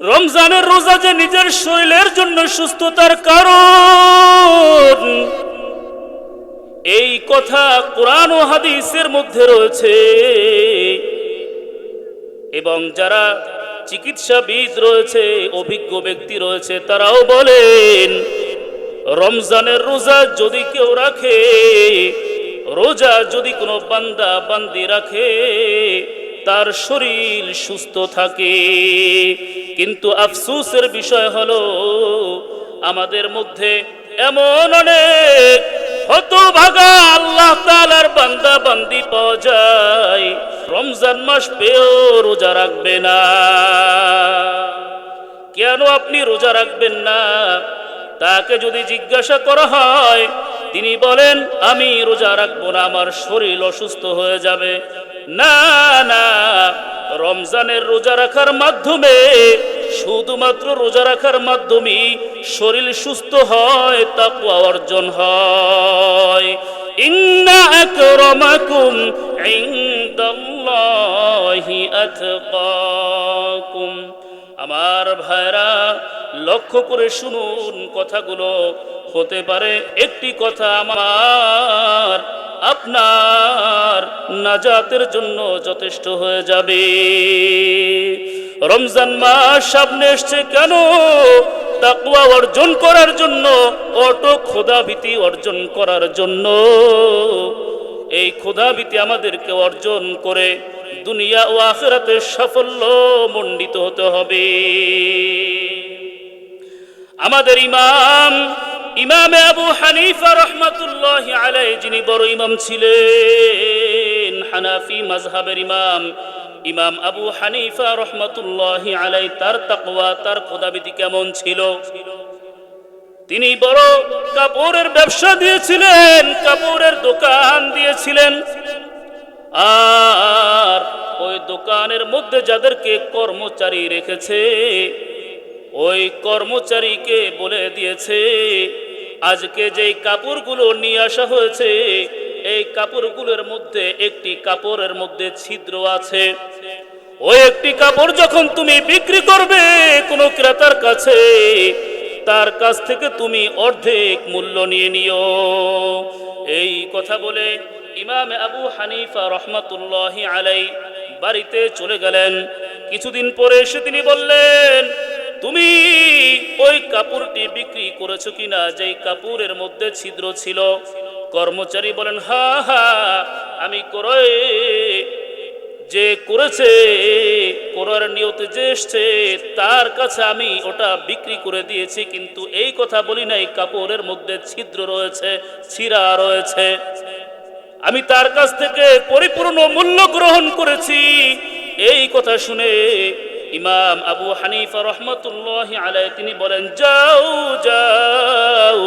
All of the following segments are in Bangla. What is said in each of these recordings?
রমজানের রোজা যে নিজের শরীরের জন্য সুস্থতার কারণ। এই কথা কোরআন ও হাদিসের মধ্যে রয়েছে। এবং যারা চিকিৎসাবিদ রয়েছে, অভিজ্ঞ ব্যক্তি রয়েছে, তারাও বলেন, রমজানের রোজা যদি কেউ রাখে, রোজা যদি কোনো বান্দা বান্দি রাখে তার শরীর সুস্থ থাকে। কিন্তু আফসুসের বিষয় হলো, আমাদের মধ্যে এমন অনেক হতভাগা আল্লাহ তালার বান্দা বান্দি পাওয়া যায়। রমজান মাস পেয়েও রোজা রাখবে না। কেন আপনি রোজা রাখবেন না? তাকে যদি জিজ্ঞাসা করা হয় তিনি বলেন, আমি রোজা রাখব না, আমার শরীর অসুস্থ হয়ে যাবে। না না, রমজানের রোজা রাখার মাধ্যমে, শুধুমাত্র রোজা রাখার মাধ্যমে শরীর সুস্থ হয়, তাকওয়া অর্জন হয়। ইন্না আকরামাকুম ইনদাল্লাহি আমার ভাইরা, লক্ষ্য করে শুনুন কথাগুলো। হতে পারে একটি কথা আমার, আপনার নাজাতের জন্য যথেষ্ট হয়ে যাবে। রমজান মাস সামনে এসছে কেন? তাকুয়া অর্জন করার জন্য অটো খোদাভীতি অর্জন করার জন্য। এই ক্ষুধাভীতি আমাদেরকে অর্জন করে দুনিয়া ও আখেরাতে সাফল্য মণ্ডিত হতে হবে। আমাদের ইমাম, ইমামে আবু হানিফা রহমাতুল্লাহ আলাই যিনি বড় ইমাম ছিলেন, হানাফি মাজহাবের ইমাম ইমাম আবু হানিফা রহমাতুল্লাহ আলাই তার তাকওয়া, তার খোদাবিধি কেমন ছিল? তিনি বড় কাপড়ের ব্যবসা দিয়েছিলেন, কাপড়ের দোকান দিয়েছিলেন। আর ওই দোকানের মধ্যে যাদেরকে কর্মচারী রেখেছে, ওই কর্মচারীকে বলে দিয়েছে, আজকে যেই কাপড়গুলো নিয়ে আসা হয়েছে, এই কাপড়গুলোর মধ্যে একটি কাপড়ের মধ্যে ছিদ্র আছে। ওই একটি কাপড় যখন তুমি বিক্রি করবে কোনো ক্রেতার কাছে তার কাছ থেকে তুমি অর্ধেক মূল্য নিয়ে নিও। এই কথা বলে ইমাম আবু হানিফা রহমাতুল্লাহ আলাই বাড়িতে চলে গেলেন। কিছুদিন পরে এসে তিনি বললেন, তুমি ওই কাপড়টি বিক্রি করেছ কিনা? যেই কাপড়ের মধ্যে ছিদ্র ছিল। কর্মচারী বলেন, হা হা, আমি করে যে করেছে, করার নিয়তে যে এসছে, তার কাছে আমি ওটা বিক্রি করে দিয়েছি, কিন্তু এই কথা বলি নাই, কাপড়ের মধ্যে ছিদ্র রয়েছে, ছিঁড়া রয়েছে। আমি তার কাছ থেকে পরিপূর্ণ মূল্য গ্রহণ করেছি। এই কথা শুনে ইমাম আবু হানিফা রহমতুল্লাহ আলাই তিনি বলেন, যাও যাও,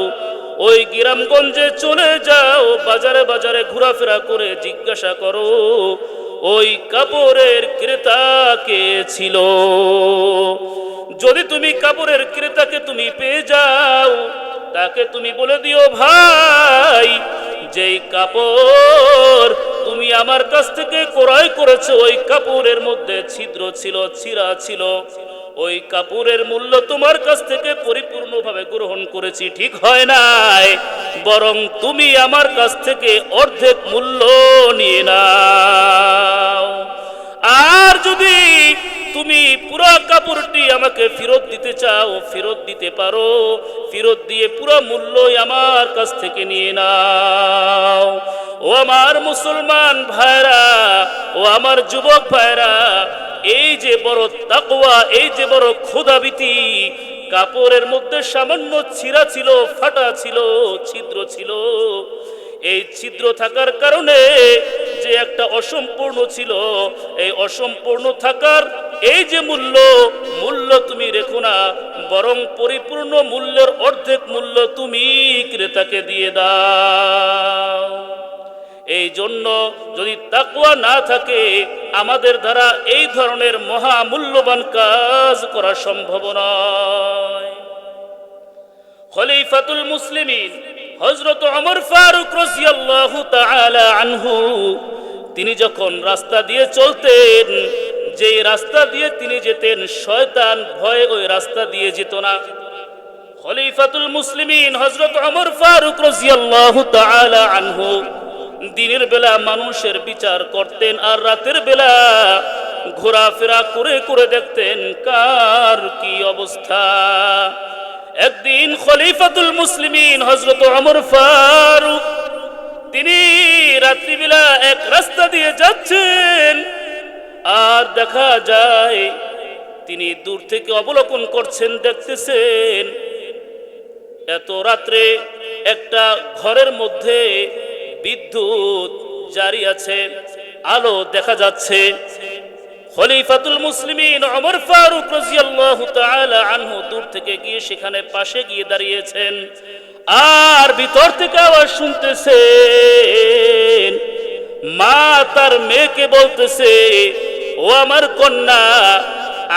ওই গ্রামগঞ্জে চলে যাও, বাজারে বাজারে ঘোরাফেরা করে জিজ্ঞাসা করো ওই কাপড়ের ক্রেতাকে ছিল। যদি তুমি কাপড়ের ক্রেতাকে তুমি পেয়ে যাও, তাকে তুমি বলে দিও, ভাই, যেই কাপড় তুমি আমার কাছ থেকে ক্রয় করেছ, ওই কাপড়ের মধ্যে ছিদ্র ছিল ছিঁড়া ছিল। ওই কাপড়ের মূল্য তোমার কাছ থেকে পরিপূর্ণভাবে গ্রহণ করেছি, ঠিক হয় নাই? বরং তুমি আমার কাছ থেকে অর্ধেক মূল্য নিয়ে নাও। আর যদি তুমি পুরো কাপড়টি আমাকে ফেরত দিতে চাও, ফেরত দিতে পারো, ফেরত দিয়ে পুরো মূল্যই আমার কাছ থেকে নিয়ে নাও। ও আমার মুসলমান ভাইরা, ও আমার যুবক ভাইরা এই যে বড় তাকওয়া, এই যে বড় ক্ষুধাবিতি, কাপড়ের মধ্যে সামান্য ছিঁড়া ছিল, ফাটা ছিল, ছিদ্র ছিল। এই ছিদ্র থাকার কারণে যে একটা অসম্পূর্ণ ছিল, এই অসম্পূর্ণ থাকার এই যে মূল্য মূল্য তুমি রেখো না, বরং পরিপূর্ণ মূল্যের অর্ধেক মূল্য তুমি ক্রেতাকে দিয়ে দাও। এই জন্য যদি তাকুয়া না থাকে, আমাদের দ্বারা এই ধরনের মহামূল্যবান কাজ করা সম্ভব নয়। মুসলিমিন হজরত অমর ফারুক রাদিয়াল্লাহু তাআলা আনহু, তিনি যখন রাস্তা দিয়ে চলতেন যে রাস্তা দিয়ে তিনি যেতেন, শয়তান ভয়ে ওই রাস্তা দিয়ে যেত না। খলিফাতুল মুসলিমিন হজরত ওমর ফারুক রাদিয়াল্লাহু তাআলা আনহু দিনের বেলা মানুষের বিচার করতেন আর রাতের বেলা ঘোরাফেরা করে করে দেখতেন কার কি অবস্থা। একদিন খলিফাতুল মুসলিমিন হজরত ওমর ফারুক, তিনি রাত্রিবেলা এক রাস্তা দিয়ে যাচ্ছেন আর দেখা যায় তিনি দূর থেকে অবলোকন করছেন, দেখতেছেন এত রাত্রে একটা ঘরের মধ্যে বিদ্যুৎ জারি আছে, আলো দেখা যাচ্ছে। খলিফাতুল মুসলিমিন ওমর ফারুক রাদিয়াল্লাহু তাআলা আনহু দূর থেকে গিয়ে সেখানে পাশে গিয়ে দাঁড়িয়েছেন। আর ভিতর থেকে আওয়াজ শুনতেছেন, মা তার মেয়েকে বলতেছে, ও আমার কন্যা,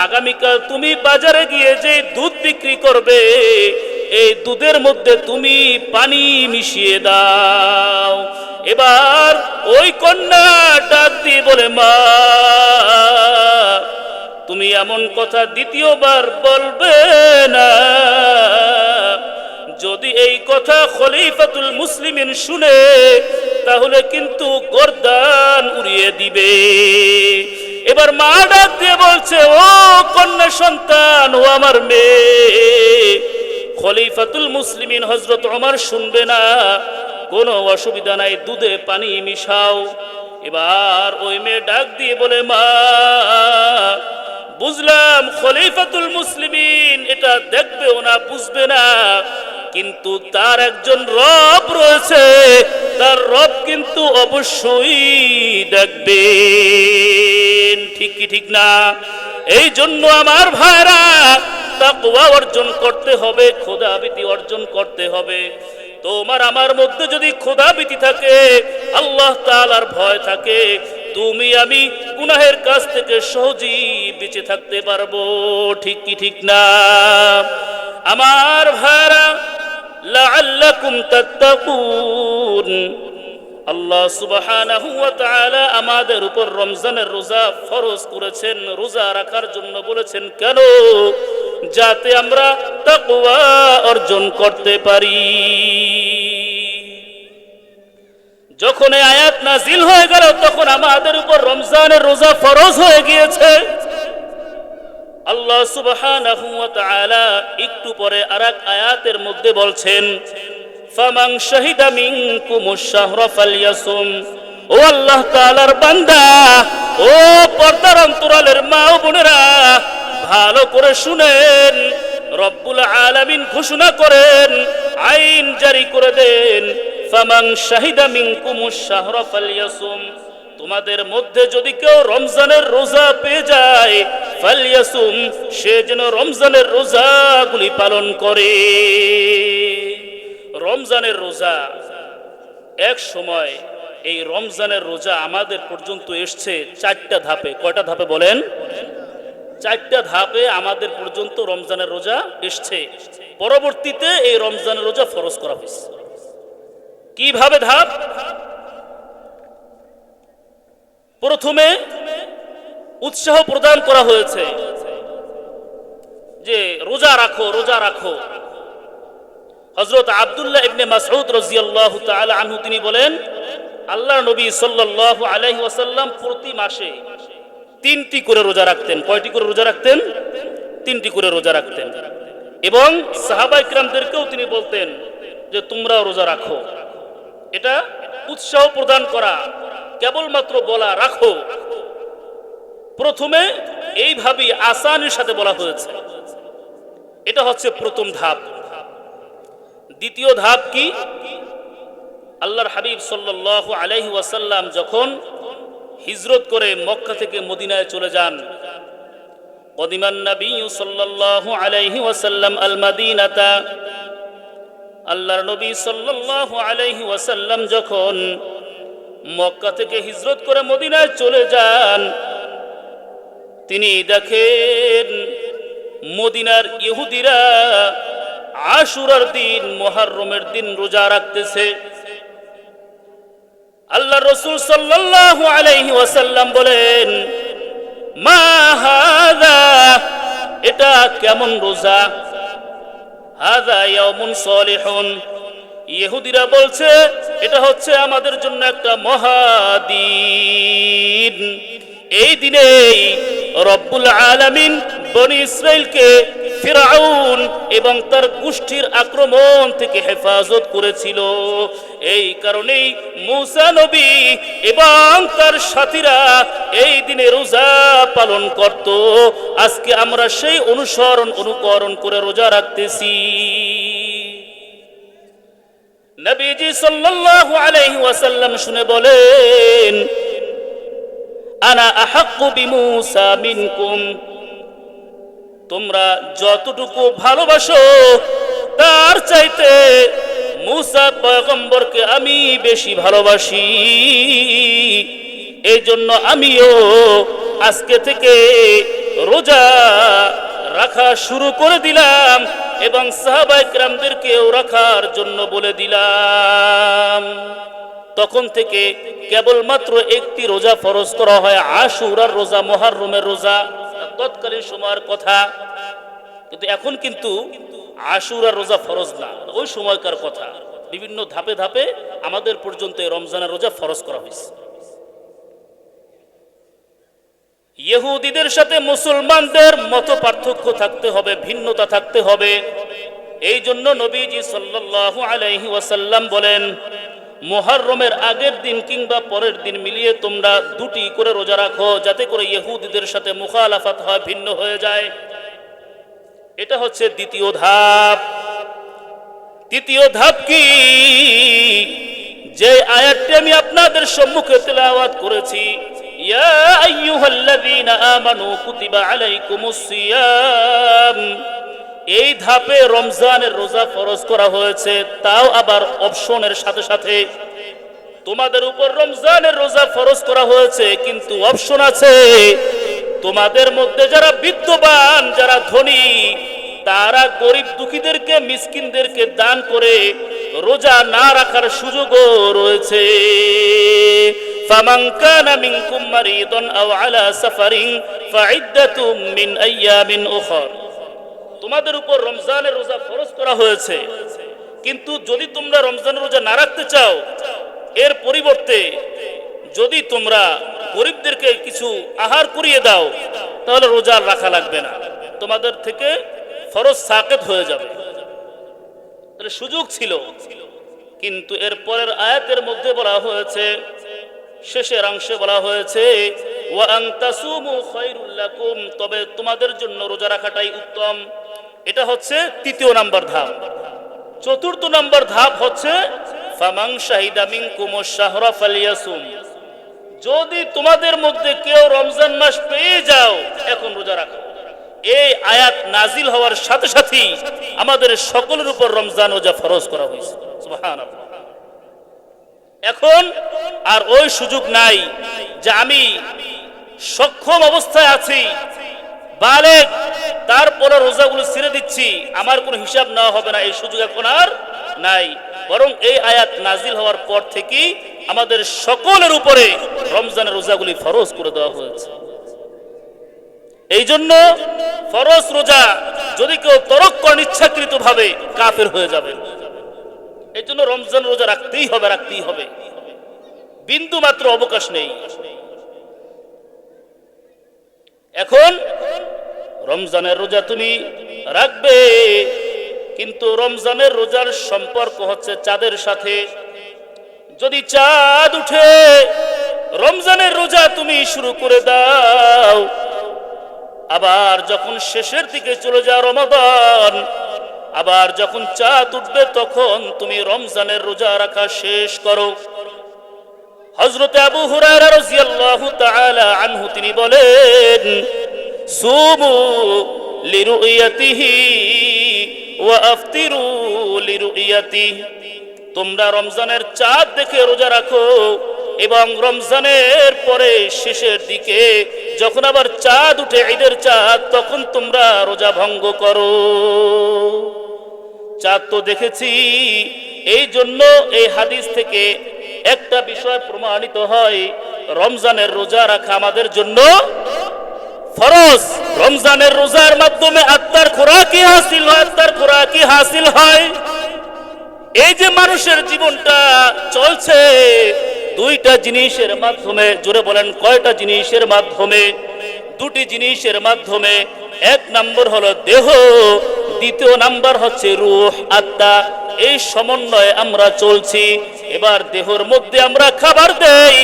আগামীকাল তুমি বাজারে গিয়ে যে দুধ বিক্রি করবে এই দুধের মধ্যে তুমি পানি মিশিয়ে দাও। এবার ওই কন্যা ডাক দিয়ে বলে, মা, তুমি এমন কথা দ্বিতীয়বার বলবে না। যদি এই কথা খলিফাতুল মুসলিমিন শুনে, তাহলে কিন্তু গরদান উড়িয়ে দিবে। এবার মা ডাক দিয়ে বলছে, ও কন্যা সন্তান, ও আমার মেয়ে খলিফাতুল মুসলিমিন হজরত আমার শুনবে না। কোনো অসুবিধা নাই, দুধে পানি মিশাও। এবার ওই মেয়ে ডাক দিয়ে বলে, মা, বুঝলাম খলিফাতুল মুসলিমিন, এটা দেখবেও না, বুঝবে না। কিন্তু তার একজন রব রয়েছে, তার রব কিন্তু অবশ্যই দেখবেন। ঠিক কি ঠিক না? এই জন্য আমার ভাইরা তাকওয়া অর্জন করতে হবে খোদাবিতি অর্জন করতে হবে। তোমার আমার মধ্যে যদি খোদাবিতি থাকে, আল্লাহ তাআলার ভয় থাকে, তুমি আমি গুনাহের কাছ থেকে সহজেই বেঁচে থাকতে পারব। ঠিক কি ঠিক না? আমার ভাইরা, লাআল্লাকুম তাত্তাকুন। আল্লাহ সুবহানাহু ওয়া তাআলা আমাদের উপর রমজানের রোজা ফরজ করেছেন, রোজা রাখার জন্য বলেছেন, কেন? যাতে আমরা তাকওয়া অর্জন করতে পারি। যখন এই আয়াত নাজিল হয়ে গেল, তখন আমাদের উপর রমজানের রোজা ফরজ হয়ে গিয়েছে। আল্লাহ সুবহানাহু ওয়া তাআলা একটু পরে আরেক আয়াতের মধ্যে বলছেন, ফামান শাহিদা মিনকুমুশ শাহরা ফালইয়াসুম ও আল্লাহ তাআলার বান্দা, ও ভালো করে শুনেন, রব্বুল আলামিন ঘোষণা করেন, আইন জারি করে দেন শাহিদা মিনকুমুশ তোমাদের মধ্যে যদি কেউ রমজানের রোজা পেয়ে যায়, ফালিয়াসুম, সে যেন রমজানের রোজাগুলি পালন করে। রমজানের রোজা, এক সময় এই রমজানের রোজা আমাদের পর্যন্ত এসছে চারটা ধাপে। কয়টা ধাপে বলেন? চারটা ধাপে আমাদের পর্যন্ত রমজানের রোজা এসছে। পরবর্তীতে এই রমজানের রোজা ফরজ করা হয়েছে। কীভাবে ধাপ? প্রথমে উৎসাহ প্রদান করা হয়েছে যে রোজা রাখো রোজা রাখো। হজরত আবদুল্লাহ ইবনে মাসউদ রাদিয়াল্লাহু তাআলা আনহু তিনি বলেন আল্লাহ নবী সাল্লাল্লাহু আলাইহি ওয়াসাল্লাম প্রতি মাসে তিনটি করে রোজা রাখতেন। কয়টি করে রোজা রাখতেন? তিনটি করে রোজা রাখতেন। এবং সাহাবা ইকরামদেরকেও তিনি বলতেন যে তোমরাও রোজা রাখো। এটা উৎসাহ প্রদান করা, কেবলমাত্র বলা, রাখো। প্রথমে এইভাবে আসানের সাথে বলা হয়েছে। এটা হচ্ছে প্রথম ধাপ। দ্বিতীয় ধাপ কি? আল্লাহর হাবিব সাল্লাল্লাহু আলাইহি ওয়াসাল্লাম যখন হিজরত করে মক্কা থেকে মদিনায় চলে যান। কদিমান নবী সাল্লাল্লাহু আলাইহি ওয়াসাল্লাম আল মাদিনাতা আল্লাহর নবী সাল্লাল্লাহু আলাইহি ওয়াসাল্লাম যখন মক্কা থেকে হিজরত করে মদিনায় চলে যান, তিনি দেখেন মদিনার ইহুদিরা আশুরার দিন মহারমের দিন রোজা রাখতেছে। আল্লাহ রসুল সাল্লাল্লাহু আলাইহি ওয়াসাল্লাম বলেন, মা হাদা, এটা কেমন রোজা? হাদা ইয়াউমুন সলিহুন। ইহুদিরা বলছে, এটা হচ্ছে আমাদের জন্য একটা মহাদিন এই দিনেই রব্বুল আলামিন বনি ইসরাইলকে ফিরাউন এবং তার গোষ্ঠীর আক্রমণ থেকে হেফাজত করেছিল। এই কারণেই মুসা নবী এবং তার সাথীরা এই দিনে রোজা পালন করত। আজকে আমরা সেই অনুসরণ অনুকরণ করে রোজা রাখতেছি। নবীজি সাল্লাল্লাহু আলাইহি ওয়াসাল্লাম শুনে বলেন, আনা আহাক্কু বিমুসা মিনকুম? তোমরা যতটুকু ভালোবাসো, তার চাইতে মুসা পয়গম্বরকে আমি বেশি ভালোবাসি। এই জন্য আমিও আজকে থেকে রোজা রাখা শুরু করে দিলাম এবং সাহাবাইকরামদেরকেও রাখার জন্য বলে দিলাম। তখন থেকে কেবলমাত্র একটি রোজা ফরজ করা হয়, আশুরার রোজা মহারমের রোজা। তৎকালীন সময়ের কথা। কিন্তু এখন কিন্তু আশুরার রোজা ফরজ না। ওই সময়কার কথা। বিভিন্ন ধাপে ধাপে আমাদের পর্যন্ত এই রমজানের রোজা ফরজ করা হয়েছে। ইহুদিদের সাথে মুসলমানদের মত পার্থক্য থাকতে হবে, ভিন্নতা থাকতে হবে। এই জন্য নবীজি সাল্লাল্লাহু আলাইহি ওয়াসাল্লাম বলেন মোহররমের আগের দিন কিংবা পরের দিন মিলিয়ে তোমরা দুটি করে রোজা রাখো, যাতে করে ইহুদিদের সাথে মুখালাফাত হয়, ভিন্ন হয়ে যায়। এটা হচ্ছে দ্বিতীয় ধাপ। তৃতীয় ধাপ কি? যে আয়াতটি আমি আপনাদের সম্মুখে তেলাওয়াত করেছি। ইয়া আইয়ুহাল্লাযীনা আমানু কুতিবা আলাইকুমুস সিয়াম। এই ধাপে রমজানের রোজা ফরজ করা হয়েছে তাও আবার অপশনের সাথে সাথে তোমাদের উপর রমজানের রোজা ফরজ করা হয়েছে কিন্তু অপশন আছে তোমাদের মধ্যে যারা বিদ্যবান যারা ধনী তারা গরিব দুঃখীদেরকে মিসকিনদেরকে দান করে রোজা না রাখার সুযোগও রয়েছে فمن كان منكم مريضا أو على سفر فعدة من أيام أخر তোমাদের উপর রমজানের রোজা ফরজ করা হয়েছে। কিন্তু যদি তোমরা রমজানের রোজা না রাখতে চাও, এর পরিবর্তে যদি তোমরা গরিবদেরকে কিছু আহার করিয়ে দাও, তাহলে রোজা রাখা লাগবে না। তোমাদের থেকে ফরজ সাকেত হয়ে যাবে। তাহলে সুযোগ ছিল। কিন্তু এর পরের আয়াতের মধ্যে বলা হয়েছে, শেষের অংশে বলা হয়েছে তবে তোমাদের জন্য রোজা রাখাটাই উত্তম। এটা হচ্ছে তৃতীয় নাম্বার ধাপ। চতুর্থ নাম্বার ধাপ হচ্ছে যদি তোমাদের মধ্যে কেউ রমজান মাস পেয়ে যাও, এখন রোজা রাখো। এই আয়াত নাজিল হওয়ার সাথে সাথেই আমাদের সকলের উপর রমজান রোজা ফরজ করা হয়েছে। এখন আর ওই সুযোগ নাই যে আমি সক্ষম অবস্থায় আছি বালেক তারপরে রোজাগুলো ছেড়ে দিচ্ছি। আমার কোনো হিসাব নেওয়া হবে না, এই সুযোগ এখন আর নাই। বরং এই আয়াত নাজিল হওয়ার পর থেকেই আমাদের সকলের উপরে রমজানের রোজাগুলি ফরজ করে দেওয়া হয়েছে। এই জন্য ফরজ রোজা যদি কেউ তরক করেন ইচ্ছাকৃত ভাবে কাফের হয়ে যাবে এই জন্য রমজান রোজা রাখতেই হবে রাখতেই হবে। বিন্দু মাত্র অবকাশ নেই। এখন রমজানের রোজা তুমি রাখবে, কিন্তু রমজানের রোজার সম্পর্ক হচ্ছে চাঁদের সাথে। যদি চাঁদ উঠে, রমজানের রোজা তুমি শুরু করে দাও। আবার যখন শেষের দিকে চলে যাও রমাদান, আবার যখন চাঁদ উঠবে, তখন তুমি রমজানের রোজা রাখা শেষ করো। হজরত আবু হুরায়রা রাদিয়াল্লাহু আনহু, তিনি বলেন, সুমু লিরুয়াতিহি ওয়া আফতিরু লিরুয়াতিহি তোমরা রমজানের চাঁদ দেখে রোজা রাখো এবং রমজানের পরে শেষের দিকে যখন আবার চাঁদ উঠে, ঈদের চাঁদ, তখন তোমরা রোজা ভঙ্গ করো। চাঁদ তো দেখেছি। এই জন্য এই হাদিস থেকে একটা বিষয় প্রমাণিত হয়, রমজানের রোজা রাখা আমাদের জন্য ফরজ। রমজানের রোজার মাধ্যমে আত্মার খোরাকি হাসিল হয়, আত্মার খোরাকি হাসিল হয়। এই যে মানুষের জীবনটা চলছে, দুইটা জিনিসের মাধ্যমে, জোরে বলেন, কয়টা জিনিসের মাধ্যমে দুটি জিনিসের মাধ্যমে, এক নম্বর হলো দেহ, দ্বিতীয় নাম্বার হচ্ছে রুহ, আত্মা। এই সমন্বয়ে আমরা চলছি। এবার দেহর মধ্যে আমরা খাবার দেই,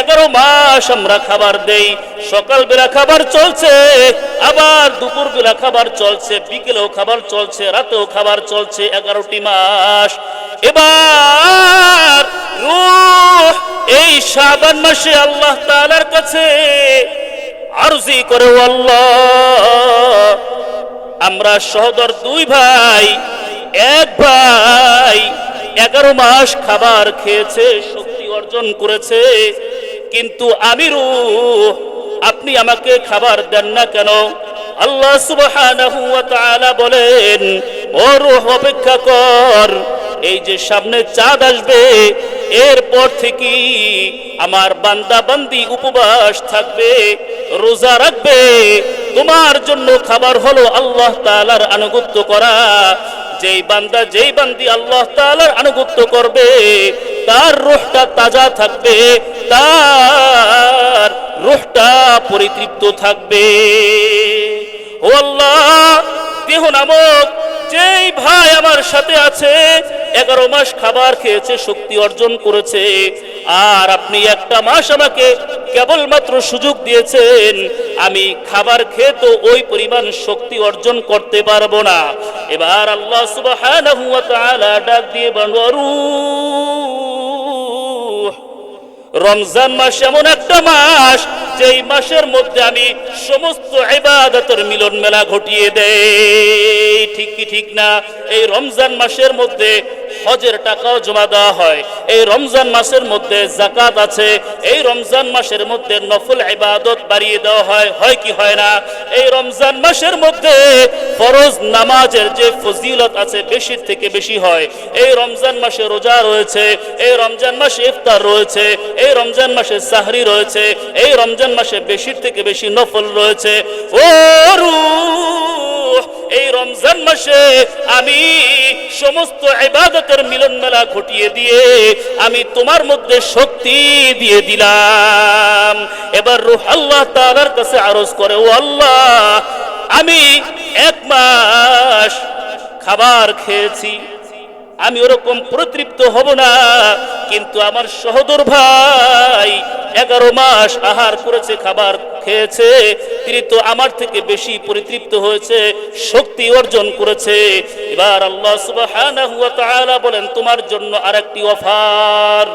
এগারো মাস আমরা খাবার দেই। সকাল বেলা খাবার চলছে, আবার দুপুর বেলা খাবার চলছে, বিকেলেও খাবার চলছে, রাতেও খাবার চলছে এগারোটি মাস। এবার রূহ, এই শাবান মাসে আল্লাহ তালার কাছে আরজি করে আমরা সহদর দুই ভাই, এক ভাই, এগারো মাস খাবার খেয়েছে, শক্তি অর্জন করেছে। কিন্তু আমি রূহ আপনি আমাকে খাবার দেন না কেন? আল্লাহ সুবহানাহু বলেন অপেক্ষা কর। এই যে সামনে চাঁদ আসবে এরপর থেকে আমার বান্দা বান্দি উপবাস থাকবে, রোজা রাখবে। তোমার জন্য খাবার হলো আল্লাহ তাআলার আনুগত্য করা। যেই বান্দা, যেই বান্দি আল্লাহ তাআলার আনুগত্য করবে, তার রূহটা তাজা থাকবে, তার রূহটা পরিতৃপ্ত থাকবে। ও আল্লাহ, দেহ নামক যেই ভাই আমার সাথে আছে, এগারো মাস খাবার খেয়েছে, শক্তি অর্জন করেছে, আর আপনি একটা মাস আমাকে কেবলমাত্র সুযোগ দিয়েছেন, আমি খাবার খেয়ে তো ওই পরিমাণ শক্তি অর্জন করতে পারব না। এবার আল্লাহ তাআলা ডাক দিয়ে বানওয়ারু রমজান মাস এমন একটা মাস, যেই মাসের মধ্যে আমি সমস্ত ইবাদতের মিলন মেলা ঘটিয়ে দেই ঠিক কি ঠিক না? এই রমজান মাসের মধ্যে হজের টাকাও জমা দেওয়া হয়। এই রমজান মাসের মধ্যে জাকাত আছে। এই রমজান মাসের মধ্যে নফল ইবাদত বাড়িয়ে দেওয়া হয়। হয় কি হয় না? এই রমজান মাসের মধ্যে ফরজ নামাজের যে ফজিলত আছে বেশির থেকে বেশি হয়। এই রমজান মাসে রোজা রয়েছে। এই রমজান মাসে ইফতার রয়েছে। এই রমজান মাসে সাহরি রয়েছে। এই রমজান মাসে বেশির থেকে বেশি নফল রয়েছে। ও এই রমজান মাসে আমি সমস্ত ইবাদতের মিলন মেলা ঘটিয়ে দিয়ে আমি তোমার মধ্যে শক্তি দিয়ে দিলাম। এবার রুহ আল্লাহ তাআলার কাছে আরজ করে, ও আল্লাহ, আমি এক মাস খাবার খেয়েছি। আমি ওরকম প্রতৃপ্ত হব না। কিন্তু আমার সহদর ভাই এগারো মাস আহার করেছে, খাবার খেয়েছে, তিনি তো আমার থেকে বেশি পরিতৃপ্ত হয়েছে, শক্তি অর্জন করেছে। এবার আল্লাহ তাআলা বলেন, তোমার জন্য আরেকটি অফার।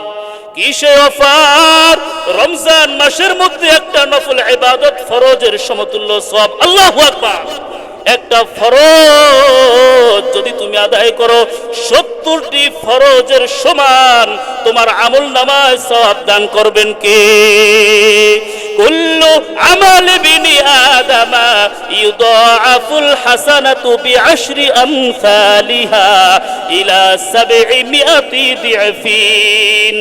অফার? রমজান মাসের মধ্যে একটা নফল ইবাদত ফরজের সমতুল্য সব আল্লাহু আকবার। একটা ফরজ যদি তুমি আদায় করো, সত্তরটি ফরজের সমান তোমার আমল নামায় সব দান করবেন কে? কুল্লু আমাল বিনি আদামা ইউদাআফুল হাসানাতু বিআশরি আমসালিহা ইলা সাবঈ মিআতি দিআফিন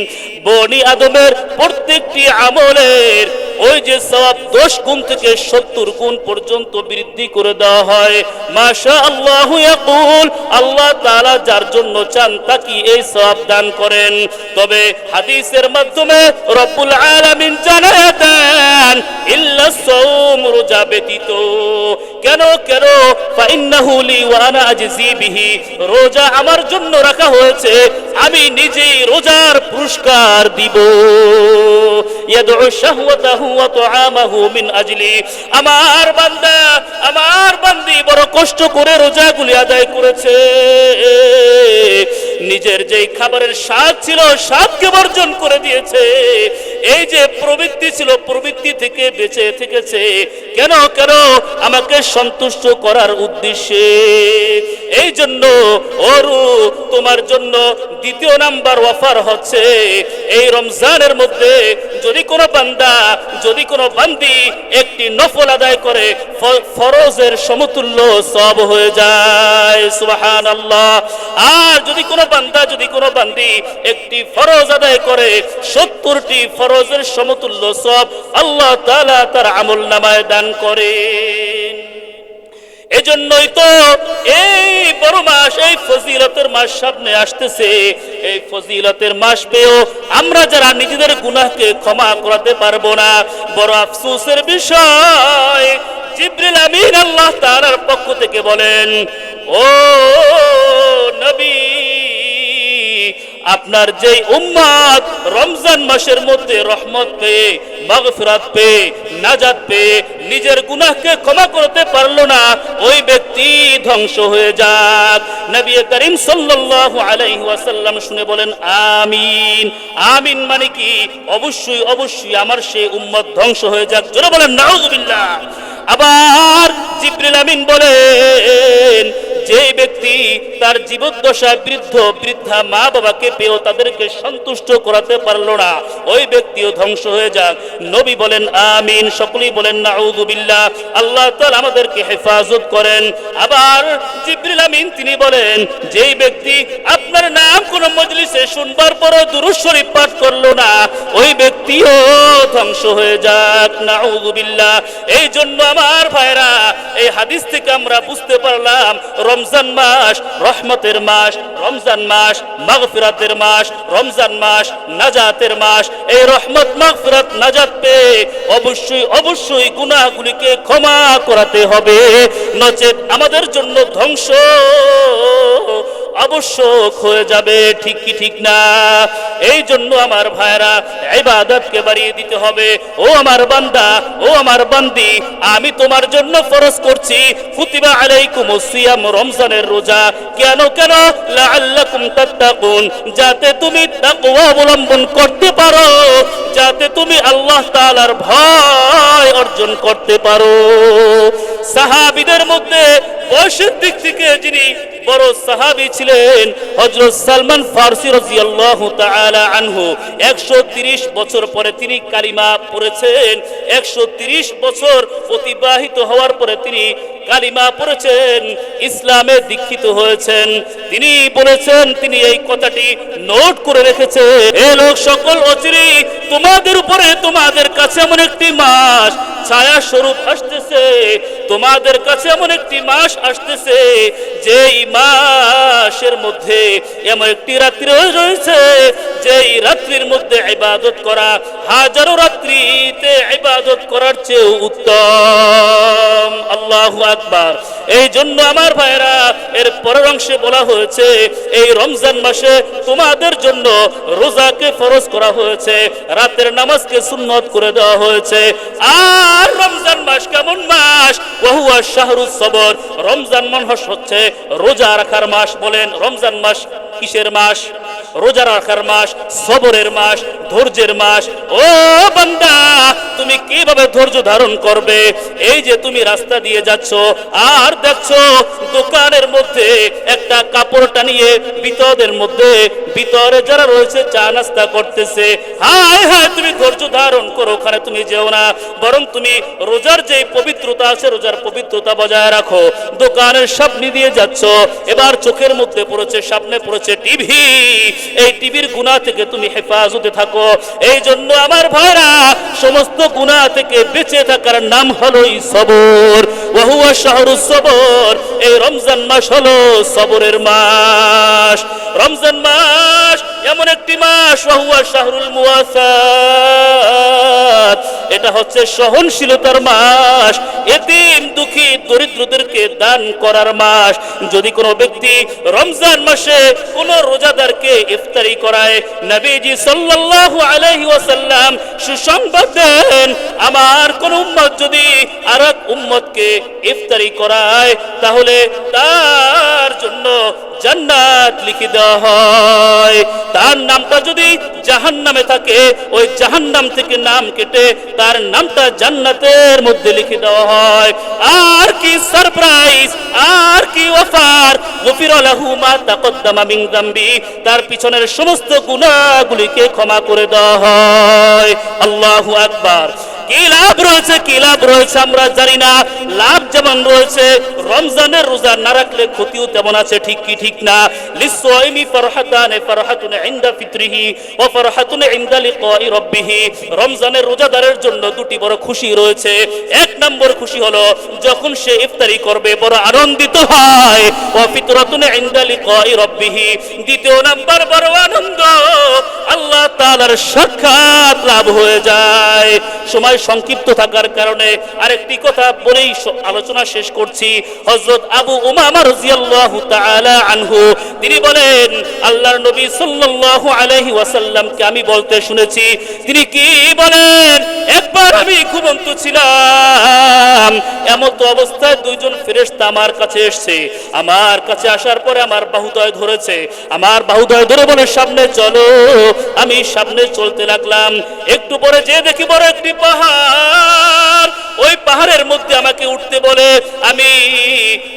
বনি আদমের প্রত্যেকটি আমলের ওই যে সওয়াব দশ গুণ থেকে সত্তর গুণ পর্যন্ত বৃদ্ধি করে দেওয়া হয়। মাশা আল্লাহ আল্লাহ তাআলা যার জন্য চান তাকে এই সওয়াব দান করেন। তবে হাদিসের মাধ্যমে রব্বুল আলামিন জানায় দেন, ইল্লা ব্যতীত। কেন কেন? রোজা আমার জন্য রাখা হয়েছে, আমি নিজেই রোজার পুরস্কার দিব। ইয়াদউ ওয়া তুআমাহু মিন আজলি। আমার বান্দা আমার বান্দি বড় কষ্ট করে রোজাগুলি আদায় করেছে। নিজের যেই খাবারের স্বাদ ছিল, স্বাদকে বর্জন করে দিয়েছে। এই যে প্রবৃত্তি ছিল, প্রবৃত্তি থেকে বেঁচে থেকেছে। কেন কেন? আমাকে সন্তুষ্ট করার উদ্দেশ্যে। এই জন্য ওরু তোমার জন্য দ্বিতীয় নাম্বার অফার হচ্ছে। এই রমজানের মধ্যে যদি কোনো বান্দা, যদি কোনো বান্দি একটি নফল আদায় করে ফরজের সমতুল্য সব হয়ে যায়। সুবাহান আল্লাহ আর যদি কোনো বান্দা যদি কোনো বান্দি একটি ফরজ আদায় করে, সত্তরটি ফরজের সমতুল্য সব আল্লাহ তাআলা তার আমল নামায় দান করেন। এজন্যই তো এই বড় মাস, এই ফজিলতের মাস সামনে আসতেছে। এই ফজিলতের মাস পেয়েও আমরা যারা নিজেদের গুনাহকে ক্ষমা করাতে পারব না, বড় আফসোসের বিষয়, জিব্রিল আমিন আল্লাহ তাআলার পক্ষ থেকে বলেন, ও আপনার যেই উম্মাদ রমজান মাসের মধ্যে রহমত পেয়ে, মাগফিরাত পেয়ে, নাজাত পেয়ে নিজের গুনাহকে ক্ষমা করতে পারল না, ওই ব্যক্তি ধ্বংস হয়ে যাক। নবী করিম সাল্লাল্লাহু আলাইহি ওয়াসাল্লাম শুনে বলেন, আমিন। আমিন মানে কি? অবশ্যই অবশ্যই আমার সেই উম্মত ধ্বংস হয়ে যাক। জোরে বলেন, নাউজুবিল্লাহ। আবার জিব্রিল আমিন বলেন যে ব্যক্তি তার জীবদ্দশায় বৃদ্ধ, বৃদ্ধা মা বাবাকে পেয়েও তাদেরকে সন্তুষ্ট করাতে পারল না, ওই ব্যক্তিও ধ্বংস হয়ে যাক। নবী বলেন, আমিন। সকলেই বলেন নাউযুবিল্লাহ আল্লাহ তাআলা আমাদেরকে হেফাজত করেন। আবার জিবরিল আমিন তিনি বলেন, যেই ব্যক্তি আপনার নাম কোন মজলিসে শুনবার পরও দুরূদ শরীফ পাঠ করল না, ওই ব্যক্তিও ধ্বংস হয়ে যাক। নাউযুবিল্লাহ এই জন্য আমার ভাইরা এই হাদিস থেকে আমরা বুঝতে পারলাম রমজান মাস, রহমতের মাস, রমজান মাস, মাগফিরাতের মাস, রমজান মাস, নাজাতের মাস। এই রহমত, মাগফিরাত, নাজাত পেয়ে অবশ্যই অবশ্যই গুনাহগুলিকে ক্ষমা করাতে হবে। নচেত আমাদের জন্য ধ্বংস আবশ্যক হয়ে যাবে, ঠিক কি ঠিক না? এই জন্য আমার ভাইরা ইবাদতকে বাড়িয়ে দিতে হবে। ও আমার বান্দা, ও আমার বান্দি, আমি তোমার জন্য ফরজ করছি। কুতিবা আলাইকুম সিয়াম, রমজানের রোজা। কেন কেন? লাআল্লাকুম তাত্তাকুন, যাতে তুমি তাকওয়া অবলম্বন করতে পারো, যাতে তুমি আল্লাহ তাআলার ভয় অর্জন করতে পারো। সাহাবীদের মধ্যে বয়সের দিক থেকে যিনি বড় সাহাবী ছিলেন হযরত সালমান ফারসি রাদিয়াল্লাহু তাআলা আনহু। 130 বছর পরে তিনি কালিমা পড়েছেন। 130 বছর অতিবাহিত হওয়ার পরে তিনি কালিমা পড়েছেন, ইসলামে দীক্ষিত হয়েছেন। তিনি বলেছেন, তিনি এই কথাটি নোট করে রেখেছেন, এ লোক সকল অচিরি, তোমাদের উপরে তোমাদের কাছে এমন একটি মাস ছায়া স্বরূপ আসতেছে। তোমাদের কাছে এমন একটি মাস আসতেছে, যেই মাসের মধ্যে এমন একটি রাত্রি রয়েছে যেই রাত্রির মধ্যে ইবাদত করা, হাজারো রাত্রিতে ইবাদত করার চেয়ে উত্তম। আল্লাহু আকবার। এই জন্য আমার ভাইরা এর পরের অংশে বলা হয়েছে, এই রমজান মাসে তোমাদের জন্য রোজাকে ফরজ করা হয়েছে, রাতের নামাজকে সুন্নত করে দেওয়া হয়েছে। আর রমজান শাহরুজ সবর। রমজান মাস হচ্ছে রোজা রাখার মাস বলেন। রমজান মাস কিসের মাস? রোজা রাখার মাস, সবরের মাস। ধৈর্যের মাস। ও বান্দা, তুমি কীভাবে ধৈর্য ধারণ করবে? এই যে তুমি রাস্তা দিয়ে যাচ্ছ, আর দেখছ দোকানের মধ্যে একটা কাপড় টানিয়ে বিতদের মধ্যে ভিতরে যারা রয়েছে, চা নাস্তা করতেছে। হায় হায়, তুমি ধৈর্য ধারণ করো, ওখানে তুমি যেও না। বরং তুমি রোজার যে পবিত্রতা আছে, রোজার পবিত্রতা বজায় রাখো। দোকানের সামনে দিয়ে যাচ্ছ, এবার চোখের মধ্যে পড়েছে, সামনে পড়েছে টিভি। এই টিভির গুণা থেকে তুমি হেফাজতে থাকো। এই জন্য আমার ভাইরা, সমস্ত গুণা থেকে বেঁচে থাকার নাম হলো সবর। ওহুয়া শাহরুজ সবর। এই রমজান মাস হলো সবরের মাস। রমজান মাস এমন একটি মাস ওহুয়া শাহরুল মুয়াসাত এটা হচ্ছে সহনশীলতার মাস, এতিম, দুঃখী, দরিদ্রদেরকে দান করার মাস। যদি কোনো ব্যক্তি রমজান মাসে কোন রোজাদারকে ইফতারি করায়, নবীজি সাল্লাল্লাহু আলাইহি ওয়াসাল্লাম সুসংবাদ দেন, আমার কোন উম্মত যদি আরেক উম্মতকে ইফতারি করায়, তাহলে তার জন্য জান্নাত লিখে দেওয়া হয়। তার নামটা যদি জাহান নামে থাকে, ওই জাহান নাম থেকে নাম কেটে তার নামটা জান্নাতের মধ্যে লিখে দেওয়া হয়। আর কি সারপ্রাইজ, আর কি অফার। গফির লাহু মা তাকদ্দামা মিন যামবি। তার পিছনের সমস্ত গুনাহগুলিকে ক্ষমা করে দেওয়া হয়। আল্লাহু আকবার। কি লাভ রয়েছে, কি লাভ রয়েছে আমরা জানি না। লাভ যেমন রয়েছে, রমজানের রোজা না রাখলে ক্ষতিও তেমন আছে, ঠিক কি ঠিক না? লিসাইমি ফারহাতান ফারহাতুন ইনদা ফিতরিহি ওয়া ফারহাতুন ইনদা লিকাই রাব্বিহি রমজানের রোজাদারের জন্য দুটি বড় খুশি রয়েছে। এক নম্বর খুশি হলো, যখন সে ইফতারি করবে, বড় আনন্দিত হয়। ওয়া ফিতরাতুন ইনদা লিকাই রাব্বিহি। দ্বিতীয় নাম্বার, বড় আনন্দ। আল্লাহ তাআলার সাক্ষাৎ লাভ হয়ে যায়। সময় সংক্ষিপ্ত থাকার কারণে আরেকটি কথা বলেই আলোচনা শেষ করছি। হযরত আবু উমামা রাদিয়াল্লাহু তাআলা আনহু, তিনি বলেন, আল্লাহর নবী সাল্লাল্লাহু আলাইহি ওয়াসাল্লামকে আমি বলতে শুনেছি। তিনি কি বলেন? একবার আমি ঘুমন্ত ছিলাম। এমন তো অবস্থায় দুইজন ফেরেশতা আমার কাছে এসেছে। আমার কাছে আসার পরে আমার বাহুদয় ধরেছে। আমার বাহুদয় ধরে বলে, সামনে চলো। আমি সামনে চলতে লাগলাম। একটু পরে যে দেখি বড় একটি পাহাড় 啊。ওই পাহাড়ের মধ্যে আমাকে উঠতে বলে, আমি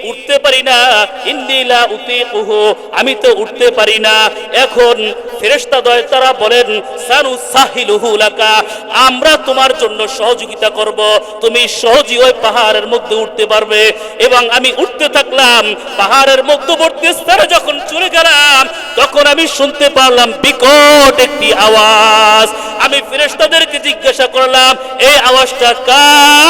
উঠতে পারি না ইন্দিলা উতিকুহু। আমি তো উঠতে পারি না। এখন ফেরেশতা দয় তারা বলেন, সানু সাহিলুহু লাকা, আমরা তোমার জন্য সহযোগিতা করব। তুমি সহজেই ওই পাহাড়ের মধ্যে উঠতে পারবে। এবং আমি উঠতে থাকলাম। পাহাড়ের মধ্যবর্তী স্তরে যখন চলে গেলাম, তখন আমি শুনতে পারলাম বিকট একটি আওয়াজ। আমি ফেরেশতাদেরকে জিজ্ঞাসা করলাম, এই আওয়াজটা কার?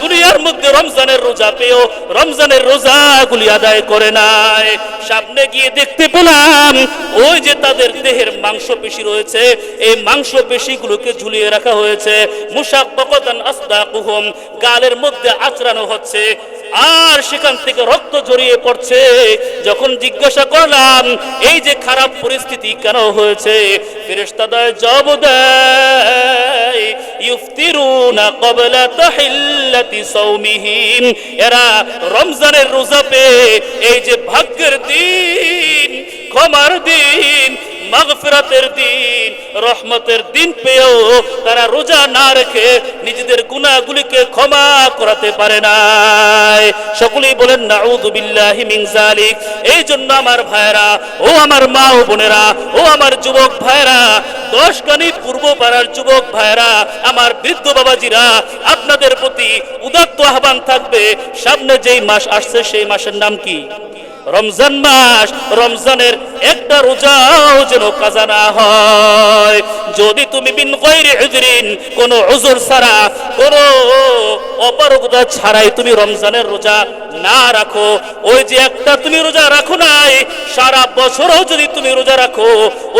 দুনিয়ার মধ্যে রমজানের রোজা রমজানের আদায় করে নাই। সামনে গিয়ে দেখতে পেলাম, ওই যে তাদের দেহের মাংস পেশি রয়েছে, এই মাংস পেশিগুলোকে ঝুলিয়ে রাখা হয়েছে। আসদাকুহুম, গালের মধ্যে আচরানো হচ্ছে। আর সেখান থেকে রক্ত জড়িয়ে পড়ছে। যখন জিজ্ঞাসা করলাম, এই যে খারাপ পরিস্থিতি কেন হয়েছে? ফেরেশতাদায় জবাব দেয় সাওমিহিম। এরা রমজানের রোজা এই যে ভাগ্যের দিন, ক্ষমার দিন মাগফিরাতের দিন, রহমতের দিন পেয়েও তারা রোজা না রেখে নিজেদের গুনাহগুলিকে ক্ষমা করাতে পারে নাই। সকলেই বলেন, নাউযু বিল্লাহি মিন জালিক এই জন্য আমার ভাইরা ও আমার মা ও বোনেরা, ও আমার যুবক ভাইরা দশ কানি পূর্ব পাড়ার যুবক ভাইরা আমার বৃদ্ধ বাবাজিরা, আপনাদের প্রতি উদাত্ত আহ্বান থাকবে, সামনে যেই মাস আসছে সেই মাসের নাম কি? রমজান মাস। রমজানের একটা রোজাও যেন কাজা না হয়। যদি তুমি বিন গৈরি উজরিন, কোন ছাড়া, কোন অপারগতা ছাড়াই তুমি রমজানের রোজা না রাখো। ওই যে একটা তুমি রোজা রাখো নাই, সারা বছরও যদি তুমি রোজা রাখো,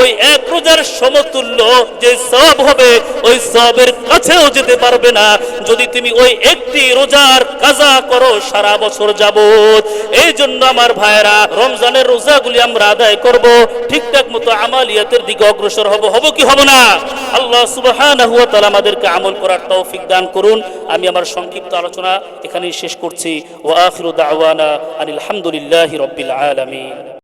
ওই এক রোজার সমতুল্য যে সব হবে, ওই সবের কাছেও যেতে পারবে না। যদি তুমি ওই একটি রোজার কাজা করো, সারা বছর যাবত এই জন্য আমার ভাইয়েরা, রমজানের রোজাগুলি আমরা আদায় করব ঠিকঠাক মতো আমালিয়াতের দিকে অগ্রসর হব হব কি হব না? আল্লাহ সুবহানাহু ওয়া তাআলা আমাদেরকে আমল করার তৌফিক দান করুন। আমি আমার সংক্ষিপ্ত আলোচনা এখানেই শেষ করছি। ওয়া আখিরু দাওয়ানা আনিল হামদুলিল্লাহি রাব্বিল আলামিন।